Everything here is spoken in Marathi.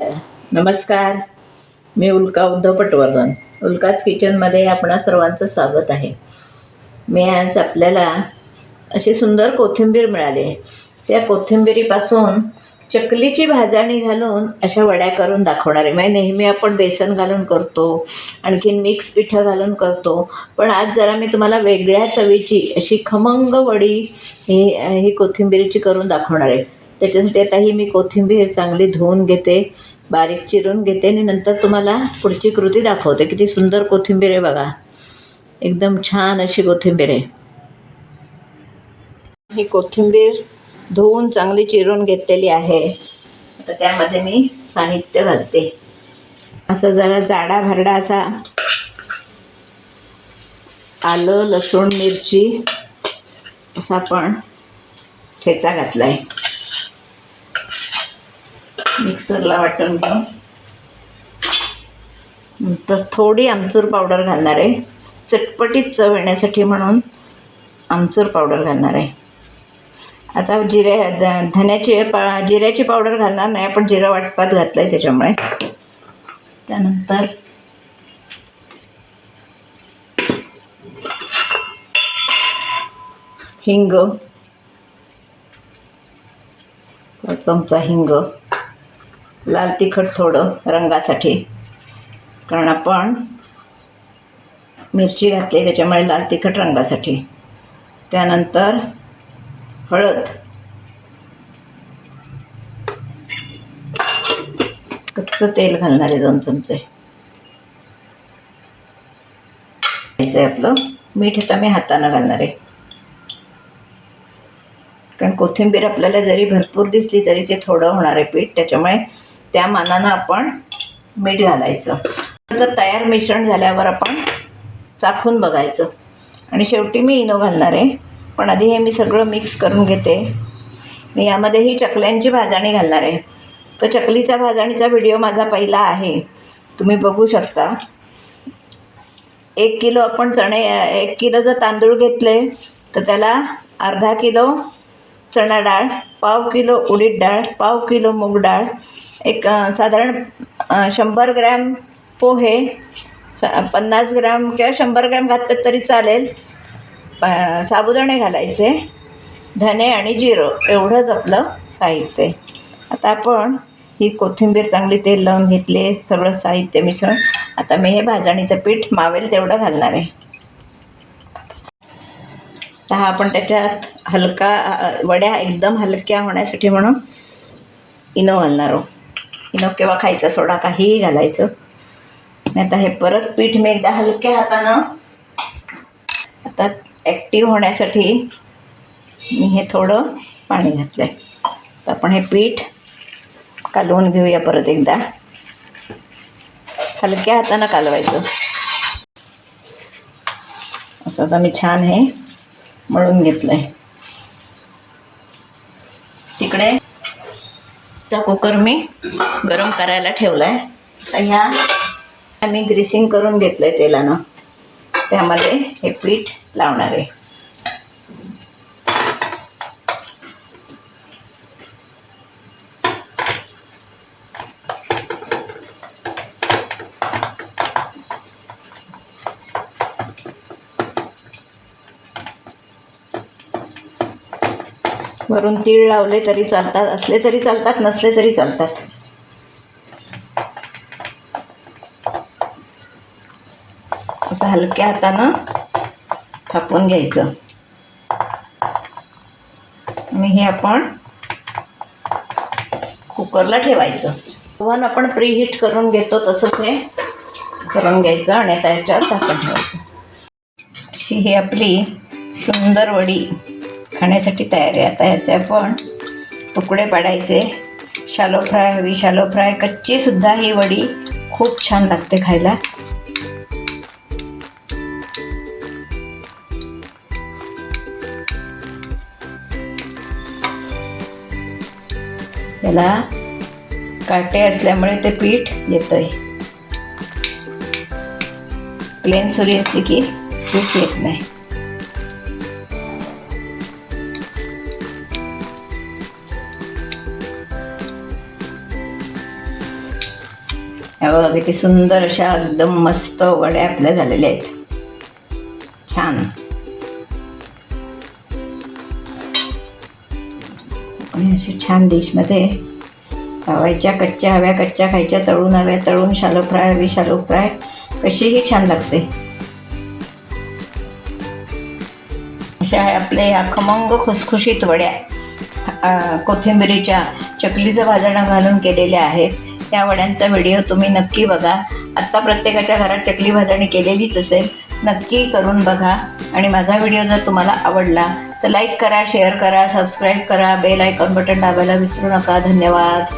नमस्कार. मी उल्का उद्धव पटवर्धन. उल्काच किचनमध्ये आपणा सर्वांचं स्वागत आहे. मी आज आपल्याला अशी सुंदर कोथिंबीर मिळाली त्या कोथिंबिरीपासून चकलीची भाजणी घालून अशा वड्या करून दाखवणार आहे. म्हणजे नेहमी आपण बेसन घालून करतो आणखीन मिक्स पिठं घालून करतो. पण आज जरा मी तुम्हाला वेगळ्या चवीची अशी खमंग वडी ही ही कोथिंबिरीची करून दाखवणार आहे. त्याच्यासाठी आता ही मी कोथिंबीर चांगली धुवून घेते बारीक चिरून घेते आणि नंतर तुम्हाला पुढची कृती दाखवते. किती सुंदर कोथिंबीर आहे बघा. एकदम छान अशी कोथिंबीर आहे. ही कोथिंबीर धुवून चांगली चिरून घेतलेली आहे. आता त्यामध्ये मी साहित्य घालते. असं जरा जाडा भरडा असा आलं लसूण मिरची असा आपण ठेचा घातला आहे मिक्सरला वाटून घेऊन नंतर थोडी आमचूर पावडर घालणार आहे. चटपटीत चव येण्यासाठी म्हणून आमचूर पावडर घालणार आहे. आता जिरे ध- धन्याची पा जिऱ्याची पावडर घालणार नाही आपण जिरं वाटपात घातलं आहे त्याच्यामुळे. त्यानंतर हिंग. चमचा हिंग. लाल तिखट थोडं रंगासाठी. कारण आपण मिरची घातली त्याच्यामुळे लाल तिखट रंगासाठी. त्यानंतर हळद. कच्चं तेल घालणारे दोन चमचे. घ्यायचं आहे आपलं. मीठ आता मी हातानं घालणार आहे. कारण कोथिंबीर आपल्याला जरी भरपूर दिसली तरी ते थोडं होणार आहे पीठ. त्याच्यामुळे त्या मानानं आपण मीठ घालायचं. नंतर तयार मिश्रण झाल्यावर आपण चाखून बघायचं. आणि शेवटी मी इनो घालणार आहे. पण आधी हे मी सगळं मिक्स करून घेते. मी यामध्ये ही चकल्यांची भाजणी घालणार आहे. तर चकलीचा भाजणीचा व्हिडिओ माझा पहिला आहे. तुम्ही बघू शकता. एक किलो आपण चणे एक किलो जर तांदूळ घेतले तर त्याला अर्धा किलो चणा डाळ पाव किलो उडीद डाळ पाव किलो मूग डाळ एक साधारण शंभर ग्रॅम पोहे स पन्नास ग्रॅम किंवा शंभर ग्रॅम घातलं तरी चालेल. प- साबुदाणे घालायचे धने आणि जिरं एवढंच आपलं साहित्य. आता आपण ही कोथिंबीर चांगली तेल लावून घेतली सगळं साहित्य मिसळून. आता मी हे भाजणीचं पीठ मावेल तेवढं घालणार आहे. तर हा आपण त्याच्यात हलका वड्या एकदम हलक्या होण्यासाठी म्हणून इनो घालणार आहोत. इनो किंवा खायचा? सोडा काहीही घालायचं. आणि आता हे परत पीठ मी एकदा हलक्या हातानं आता ॲक्टिव्ह होण्यासाठी मी हे थोडं पाणी घातलं आहे तर आपण हे पीठ कालवून घेऊया परत एकदा. हलक्या हातानं कालवायचं. असं आता मी छान हे मळून घेतलं आहे चा कुकर मी गरम करायला ठेवला आहे तर ह्या मी ग्रीसिंग करून घेतलं आहे तेलानं. त्यामध्ये हे पीठ लावणार आहे. वरून तीळ लावले तरी चालतात असले तरी चालतात नसले तरी चालतात. असं हलक्या हातानं थापून घ्यायचं. आणि हे आपण कुकरला ठेवायचं. ओव्हन आपण प्रीहीट करून घेतो तसंच हे करून घ्यायचं आणि त्याच्यात याच्यावर झाकण ठेवायचं. अशी ही आपली सुंदर वडी. खाण्यासाठी तयार. आहे आता ह्याचे आपण तुकडे पाडायचे. शालो फ्राय हवी. शालो फ्राय कच्चीसुद्धा ही वडी खूप छान लागते खायला. याला काटे असल्यामुळे ते पीठ येतं आहे प्लेन सुरी असली की पीठ येत नाही. ह्या बघा किती सुंदर अशा एकदम मस्त वड्या आपल्या झालेल्या आहेत. छान. आणि छान डिशमध्ये लावायच्या कच्च्या हव्या कच्च्या खायच्या तळून हव्या तळून शालो फ्राय हवी शालो फ्राय कशीही छान लागते. अशा आहे आपले ह्या खमंग खुसखुशीत वड्या. अ, कोथिंबिरीच्या चकलीचं भाजणं घालून केलेल्या आहेत. त्या वड्यांचा व्हिडिओ तुम्ही नक्की बघा. आत्ता प्रत्येकाच्या घरात चकली भाजणी केलेलीच असेल नक्की करून बघा. आणि माझा व्हिडिओ जर तुम्हाला आवडला तर लाईक करा शेअर करा सबस्क्राईब करा बेल आयकॉन बटन दाबायला विसरू नका. धन्यवाद.